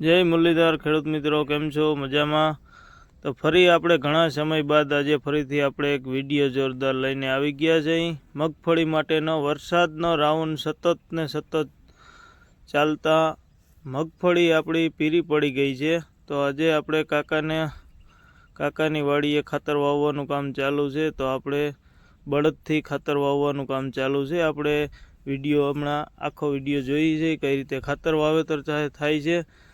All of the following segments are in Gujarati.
જય મુરલીધર, ખેડૂત મિત્રો, કેમ છો? મજામાં? તો ફરી આપણે ઘણા સમય બાદ આજે ફરીથી આપણે એક વીડિયો જોરદાર લઈને આવી ગયા છે મગફળી માટેનો વરસાદનો રાઉન્ડ સતત ને સતત ચાલતા મગફળી આપણી પીરી પડી ગઈ છે. તો આજે આપણે કાકાને, કાકાની વાડીએ ખાતર વાવવાનું કામ ચાલુ છે. તો આપણે બળદથી ખાતર વાવવાનું કામ ચાલુ છે. આપણે વીડિયો હમણાં આખો વીડિયો જોઈ છે, કઈ રીતે ખાતર વાવેતર થાય છે.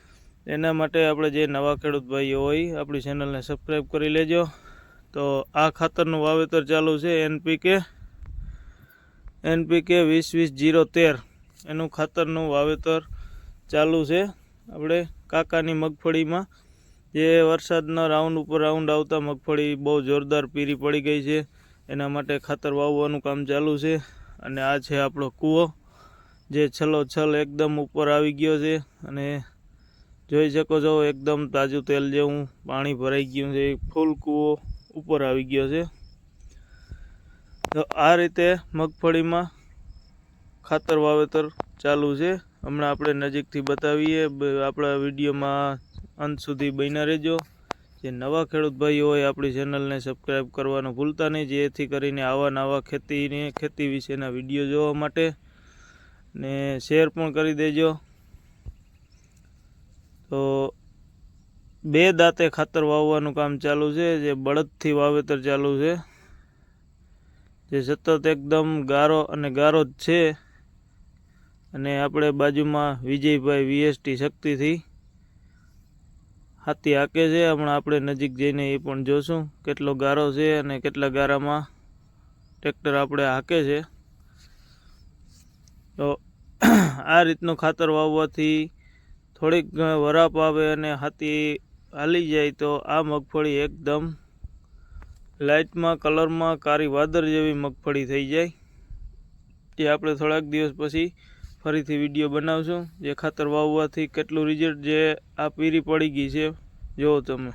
એના માટે આપણે જે નવા ખેડૂત ભાઈઓ હોય, આપણી ચેનલને સબસ્ક્રાઈબ કરી લેજો. તો આ ખાતરનું વાવેતર ચાલુ છે એનપીકે. એનપીકે વીસ વીસ જીરો તેર. એનું ખાતરનું વાવેતર ચાલુ છે. આપણે કાકાની મગફળીમાં જે વરસાદના રાઉન્ડ ઉપર રાઉન્ડ આવતા મગફળી બહુ જોરદાર પીરી પડી ગઈ છે. એના માટે ખાતર વાવવાનું કામ ચાલુ છે. અને આ છે આપણો કૂવો, જે છલો છલ એકદમ ઉપર આવી ગયો છે. અને જોઈ શકો છો, એકદમ તાજું તેલ જેવું પાણી ભરાઈ ગયું છે ફૂલ કૂવો ઉપર આવી ગયો છે. તો આ રીતે મગફળીમાં ખાતર વાવેતર ચાલુ છે. હમણાં આપણે નજીકથી બતાવીએ આપણા વિડીયોમાં અંત સુધી બન્યા રહેજો. જે નવા ખેડૂત ભાઈઓ હોય, આપણી ચેનલને સબસ્ક્રાઈબ કરવાનું ભૂલતા નહીં, જેથી કરીને આવા નવા ખેતીને ખેતી વિશેના વીડિયો જોવા માટે. ને શેર પણ કરી દેજો. તો બે દાંતે ખાતર વાવવાનું કામ ચાલુ છે, જે બળદથી વાવેતર ચાલુ છે. જે સતત એકદમ ગારો અને ગારો જ છે. અને આપણે બાજુમાં વિજયભાઈ વીએસટી શક્તિથી હાથી હાકે છે. હમણાં આપણે નજીક જઈને એ પણ જોશું કેટલો ગારો છે અને કેટલા ગારામાં ટ્રેક્ટર આપણે હાકે છે. તો આ રીતનું ખાતર વાવવાથી થોડીક વરાપ આવે અને હાથી હાલી જાય તો આ મગફળી એકદમ લાઇટમાં, કલરમાં કારી વાદર જેવી મગફળી થઈ જાય. જે આપણે થોડાક દિવસ પછી ફરીથી વીડિયો બનાવશું જે ખાતર વાવવાથી કેટલું રિઝલ્ટ જે આ પીરી પડી ગઈ છે. જુઓ તમે.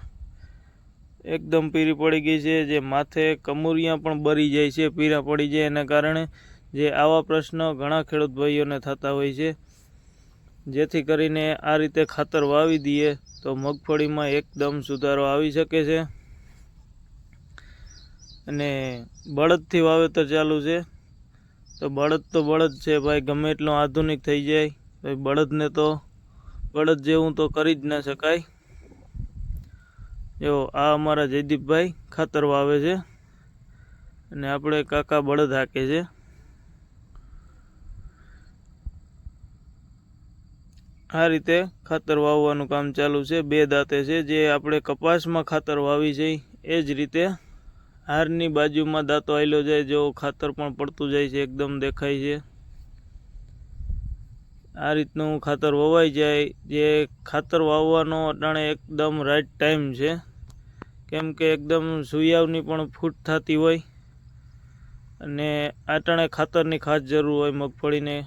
એકદમ પીરી પડી ગઈ છે, જે માથે કમુરિયા પણ બરી જાય છે, પીરા પડી જાય એના કારણે જે આવા પ્રશ્નો ઘણા ખેડૂત ભાઈઓને થતા હોય છે. જેથી કરીને આ રીતે ખાતર વાવી દઈએ તો મગફળીમાં એકદમ સુધારો આવી શકે છે. અને બળદથી વાવેતર ચાલુ છે. તો બળદ તો બળદ છે ભાઈ, ગમે એટલો આધુનિક થઈ જાય. ભાઈ, બળદને તો, બળદ જેવું તો કરી જ ના શકાય. જો, આ અમારા જયદીપભાઈ ખાતર વાવે છે. અને આપણે કાકા બળદ હાકે છે. આ રીતે ખાતર વાવવાનું કામ ચાલુ છે. બે દાંતે છે. જે આપણે કપાસમાં ખાતર વાવી છે, એ જ રીતે હારની બાજુમાં દાંતો આવેલો જાય જો ખાતર પણ પડતું જાય છે, એકદમ દેખાય છે. આ રીતનું ખાતર વવાઈ જાય. જે ખાતર વાવવાનો અટાણે એકદમ રાઈટ ટાઈમ છે. કેમ કે એકદમ સુયાવની પણ ફૂટ થતી હોય અને આટાણે ખાતરની ખાસ જરૂર હોય મગફળીને.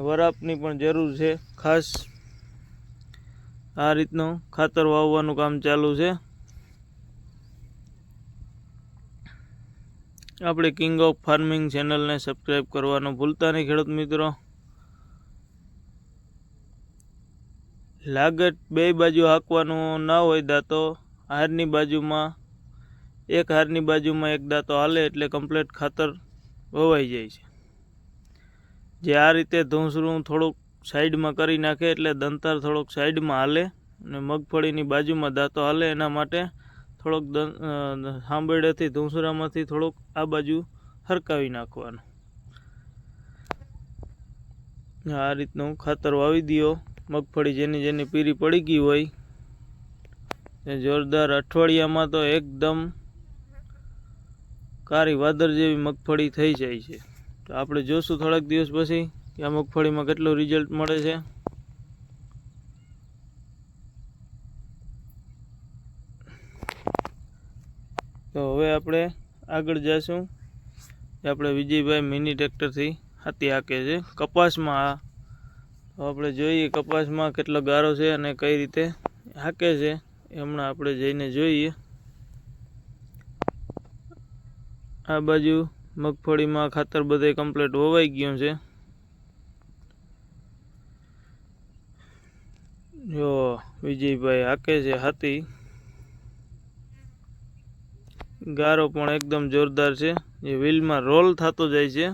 વરાપની પણ જરૂર છે. ખાસ આ રીતનું ખાતર વાવવાનું કામ ચાલુ છે. આપણે કિંગ ઓફ ફાર્મિંગ ચેનલને સબસ્ક્રાઈબ કરવાનું ભૂલતા નહીં, ખેડૂત મિત્રો. લાગત બે બાજુ હાંકવાનું ના હોય દાંતો, હારની બાજુમાં, એક હારની બાજુમાં એક દાંતો હાલે એટલે કમ્પ્લેટ ખાતર વવાઈ જાય છે. જે આ રીતે ધૂંસરું થોડુંક સાઈડમાં કરી નાખે એટલે દંતાર થોડોક સાઈડમાં હાલે અને મગફળીની બાજુમાં દાંતો હાલે એના માટે થોડોક સાંભળેથી ધૂંસરામાંથી થોડોક આ બાજુ હરકાવી નાખવાનું. આ રીતનું ખાતર વાવી દો મગફળી જેની જેની પીરી પડી ગઈ હોય. એ જોરદાર અઠવાડિયામાં તો એકદમ કારી વાદર જેવી મગફળી થઈ જાય છે. તો આપણે જોશું થોડાક દિવસ પછી કે આ મગફળીમાં કેટલું રિઝલ્ટ મળે છે. તો હવે આપણે આગળ જઈશું આપણે વિજયભાઈ મિની ટ્રેક્ટરથી હાથી હાકે છે. કપાસમાં આ. તો આપણે જોઈએ કપાસમાં કેટલો ગારો છે અને કઈ રીતે હાકે છે. હમણાં આપણે જઈને જોઈએ. આ બાજુ મગફળીમાં ખાતર બધે કમ્પ્લીટ વવાઈ ગયું છે. જો વિજયભાઈ હાકે છે હાથી. ગારો પણ એકદમ જોરદાર છે. જે વ્હીલમાં રોલ થતો જાય છે.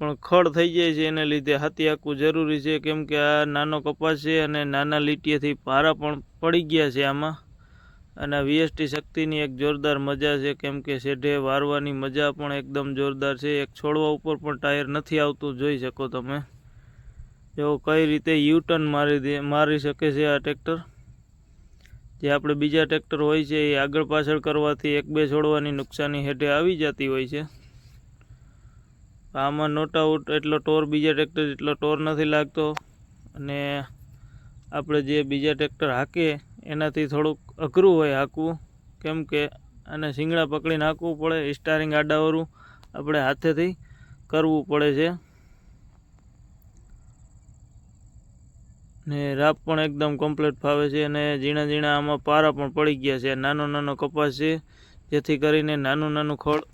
પણ ખડ થઈ જાય છે એને લીધે હાથી હાંકવું જરૂરી છે. કેમ કે આ નાનો કપાસ છે અને નાના લીટીએથી પારા પણ પડી ગયા છે આમાં. અને વીએસટી શક્તિની એક જોરદાર મજા છે, કેમ કે શેઢે વારવાની મજા પણ એકદમ જોરદાર છે. એક છોડવા ઉપર પણ ટાયર નથી આવતું, જોઈ શકો તમે. જો કઈ રીતે યુ ટર્ન મારી દે, મારી શકે છે આ ટ્રેક્ટર? જે આપણે બીજા ટ્રેક્ટર હોય છે, એ આગળ પાછળ કરવાથી એક બે છોડવાની નુકસાની હેઠે આવી જતી હોય છે. આમાં નોટ આઉટ એટલો ટોર, બીજા ટ્રેક્ટર જેટલો ટોર નથી લાગતો. અને આપણે જે બીજા ટ્રેક્ટર હાકે એનાથી થોડુંક અઘરું હોય હાંકવું. કેમ કે આને શિંગડા પકડીને હાંકવું પડે સ્ટારિંગ આડાવરું આપણે હાથેથી કરવું પડે છે. ને રાપ પણ એકદમ કમ્પ્લીટ ફાવે છે અને ઝીણા ઝીણા આમાં પારા પણ પડી ગયા છે. નાનો નાનો કપાસ છે, જેથી કરીને નાનું નાનું ખડ